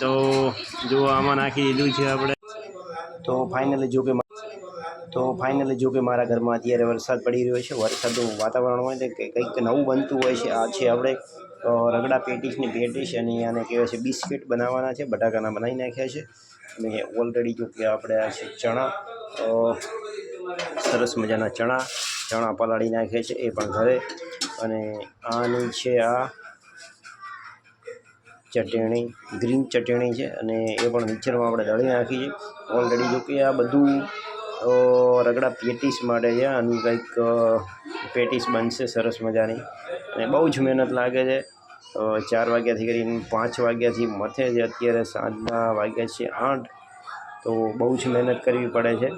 તો જો આમાં નાખી દીધું છે આપણે. તો ફાઇનલી જો કે તો ફાઇનલી જો કે મારા ઘરમાં અત્યારે વરસાદ પડી રહ્યો છે. વરસાદનું વાતાવરણ હોય તો કંઈક નવું બનતું હોય છે. આ છે આપણે રગડા પેટીસની પેટીસ અને આને કહેવાય છે બિસ્કિટ બનાવવાના છે. બટાકાના બનાવી નાખ્યા છે. અને ઓલરેડી જો કે આપણે આ છે ચણા સરસ મજાના ચણા ચણા પલાળી નાખ્યા છે એ પણ ઘરે. અને આની છે આ ચટણી, ગ્રીન ચટણી છે અને એ પણ મિક્સરમાં આપણે દળી નાખી છે ઓલરેડી જો કે આ બધું રગડા પેટીસ માટે છે. આનું કંઈક પેટીસ બનશે સરસ મજાની. અને બહુ જ મહેનત લાગે છે. ચાર વાગ્યાથી કરીને પાંચ વાગ્યાથી મથે છે અત્યારે સાંજના વાગ્યા છે આઠ. તો બહુ જ મહેનત કરવી પડે છે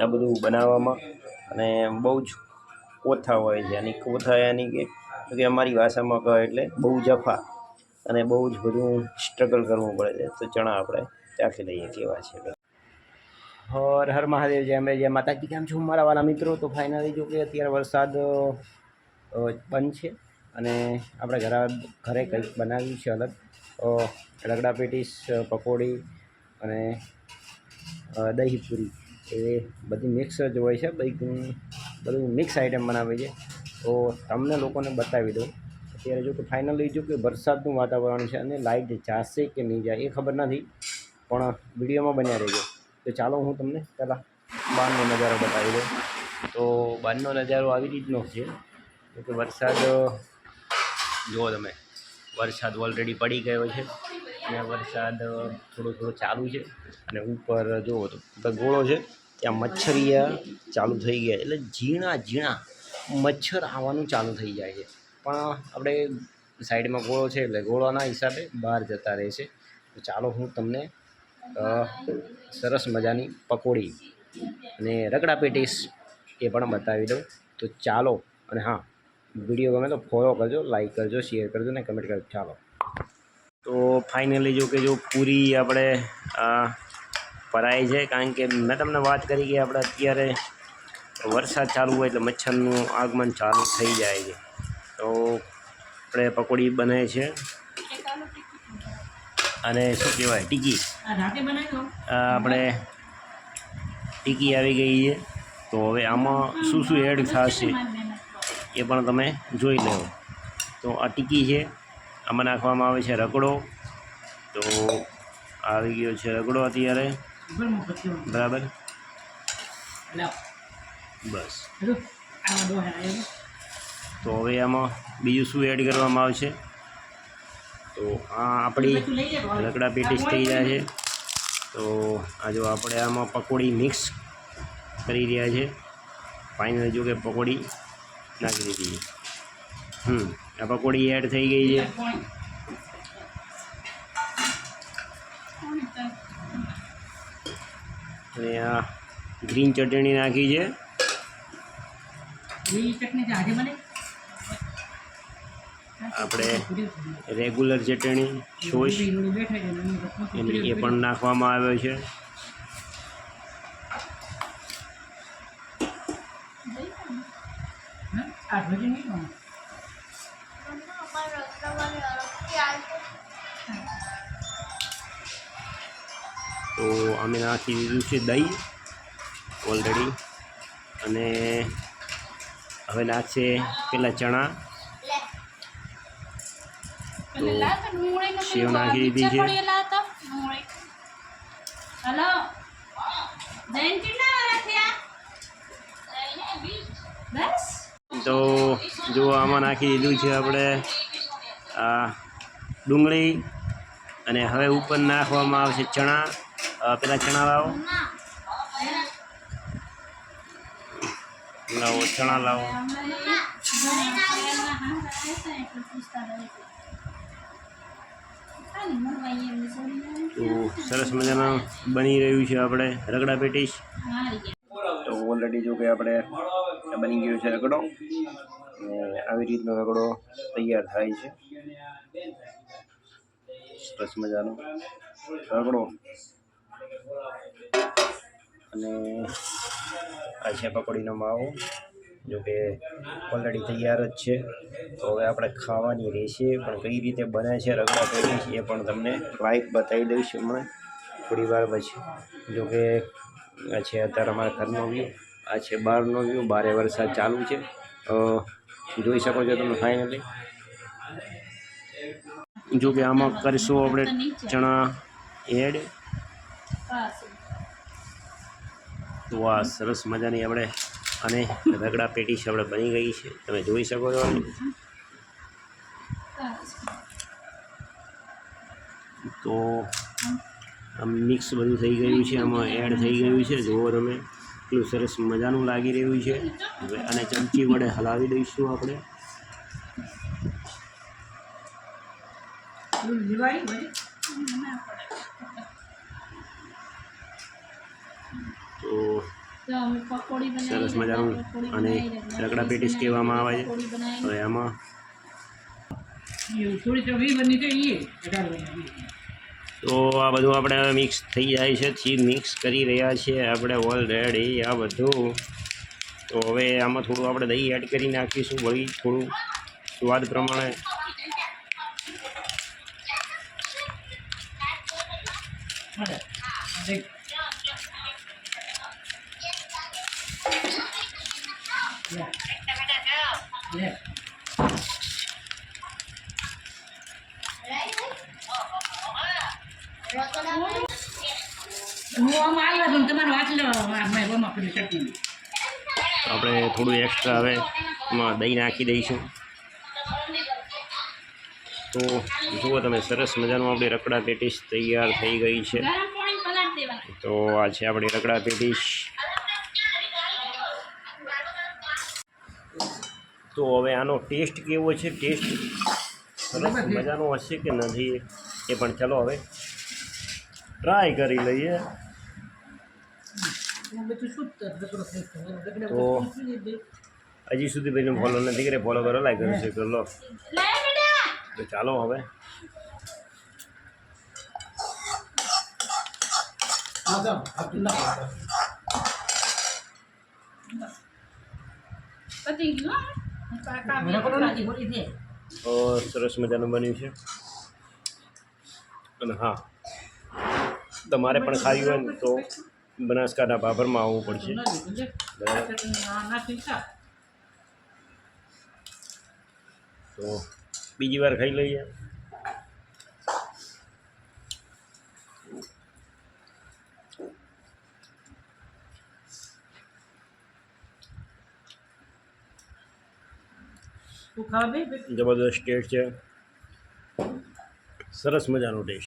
આ બધું બનાવવામાં. અને બહુ જ કોથા હોય છે. અને કોથા કે કે અમારી ભાષામાં કહે એટલે બહુ જફા અને બહુ જ બધું સ્ટ્રગલ કરવું પડે છે. તો ચણા આપણે ચાખી લઈએ કેવા છે હર હર મહાદેવ, જય અંબે, જય માતાજી. કેમ છો મારા વાલા મિત્રો? તો ફાઇનલી જો કે અત્યારે વરસાદ બંધ છે અને આપણે ઘરે ઘરે કંઈક બનાવ્યું છે અલગ. રગડા પેટીસ પકોડી અને દહીં પૂરી. એ બધી મિક્સ જ હોય છે. બધું બધું મિક્સ આઈટમ બનાવે છે. તો તમને લોકોને બતાવી દઉં. અત્યારે જો કે ફાઇનલી જો કે વરસાદનું વાતાવરણ છે અને લાઇટ જાશે કે નહીં જાય એ ખબર નથી, પણ વિડીયોમાં બન્યા રહેજો. તો ચાલો હું તમને પહેલાં બહારનો નજારો બતાવી દઉં. તો બહારનો નજારો આવી રીતનો છે. જો કે વરસાદ, જુઓ તમે, વરસાદ ઓલરેડી પડી ગયો છે. અને વરસાદ થોડો થોડો ચાલુ છે. અને ઉપર જુઓ તો ગોળો છે. ત્યાં મચ્છરિયા ચાલુ થઈ ગયા એટલે ઝીણા ઝીણા મચ્છર આવવાનું ચાલુ થઈ જાય છે. પણ આપણે સાઈડમાં ગોળો છે એટલે ગોળાના હિસાબે બહાર જતા રહે છે. તો ચાલો હું તમને સરસ મજાની પકોડી અને રગડા પેટીસ એ પણ બતાવી દઉં. તો ચાલો અને હા, વીડિયો ગમે તો ફોલો કરજો લાઈક કરજો શેર કરજો ને કમેન્ટ કરજો. ચાલો. તો ફાઇનલી જો કે જો પૂરી આપણે ભરાય છે કારણ કે મેં તમને વાત કરી કે આપણે અત્યારે વરસાદ ચાલુ હોય એટલે મચ્છરનું આગમન ચાલુ થઈ જાય છે. તો આપણે પકોડી બને છે અને શું કહેવાય? ટીકી. આપણે ટીકી આવી ગઈ છે. તો હવે આમાં શું શું એડ થશે એ પણ તમે જોઈ લેવો તો આ ટીકી છે. આમાં નાખવામાં આવે છે રગડો. તો આવી ગયો છે રગડો અત્યારે. બરાબર? બસ. તો હવે આમાં બીજું શું એડ કરવામાં આવશે? તો આ આપણી લકડા પેટીસ થઈ જાય છે. તો આ જો આપણે આમાં પકોડી મિક્સ કરી રહ્યા છે. ફાઇનલ જો કે પકોડી નાખી દીધી હમ આ પકોડી એડ થઈ ગઈ છે. અને આ ગ્રીન ચટણી નાખી છે. આપણે રેગ્યુલર ચટણી છોશ એની એ પણ નાખવામાં આવ્યો છે. તો અમે નાખી દીધું છે દહીં ઓલરેડી અને હવે નાખશે પેલા ચણા. સેવ નાખી દીધી છે. હલો થયા તો જો આમાં નાખી દીધું છે આપણે આ ડુંગળી અને હવે ઉપર નાખવામાં આવશે ચણા. પેલા ચણા લાવો. લાવો ચણા લાવો. તો સરસ મજાના બની રહ્યું છે આપણે રગડા પેટીસ. તો ઓલરેડી જો કે આપણે બની ગયો છે રગડો. અને આવી રીતનો રગડો તૈયાર થાય છે. સરસ મજાનો રગડો. અને આ છે પકોડીનો માવો. જો કે ઓલરેડી તૈયાર જ છે. તો હવે આપણે ખાવાની રહેશે. પણ કઈ રીતે બને છે રગડા પેટીસ એ પણ તમને લાઈવ બતાવી દઈશ હમણાં. થોડી વાર પછી જોકે આ છે અત્યારે અમારા ઘરનો વ્યૂ આ છે બહારનો વ્યૂ બારે વરસાદ ચાલુ છે. જોઈ શકો છો તમે ફાઇનલી જો કે આમાં કરીશું આપણે ચણા એડ તો આ સરસ મજાની આપણે અને રગડા પેટીસ આપણે બની ગઈ છે. તમે જોઈ શકો છો. તો આમ મિક્સ બધું થઈ ગયું છે. આમાં એડ થઈ ગયું છે. જુઓ તમે એટલું સરસ મજાનું લાગી રહ્યું છે. હવે અને ચમચી વડે હલાવી દઈશું આપણે તો તો અમે પકોડી બનાવી સરસ મજાનું અને રગડા પેટીસ કહેવામાં આવે છે. હવે આમાં તો આ બધું આપણે મિક્સ થઈ જાય છે થી મિક્સ કરી રહ્યા છીએ આપણે ઓલરેડી આ બધું. તો હવે આમાં થોડું આપણે દહીં એડ કરી નાખીશું વળી થોડું સ્વાદ પ્રમાણે. દેખ આપણે થોડું એક્સ્ટ્રા હવે એમાં દહીં નાખી દઈશું. તો જુઓ તમે, સરસ મજાનું આપણી રકડા પેટીસ તૈયાર થઈ ગઈ છે. તો આ છે આપણી રકડા પેટીસ. તો હવે આનો ટેસ્ટ કેવો છે? ટેસ્ટ સરસ મજાનો હશે કે નથી એ પણ ચાલો હવે. ટ્રાય કરી લઈએ. તો હજી સુધી ભાઈને ફોલો નથી કરે ફોલો કરો લાઈક કરો શેર કરો તો ચાલો હવે. સરસ મજાનું બન્યું છે. અને હા તમારે પણ ખાવી હોય ને તો બનાસકાંઠા ભાભરમાં આવવું પડશે. તો બીજી વાર ખાઈ લઈએ. જબરદસ્ત ટેસ્ટ છે. સરસ મજાનો ટેસ્ટ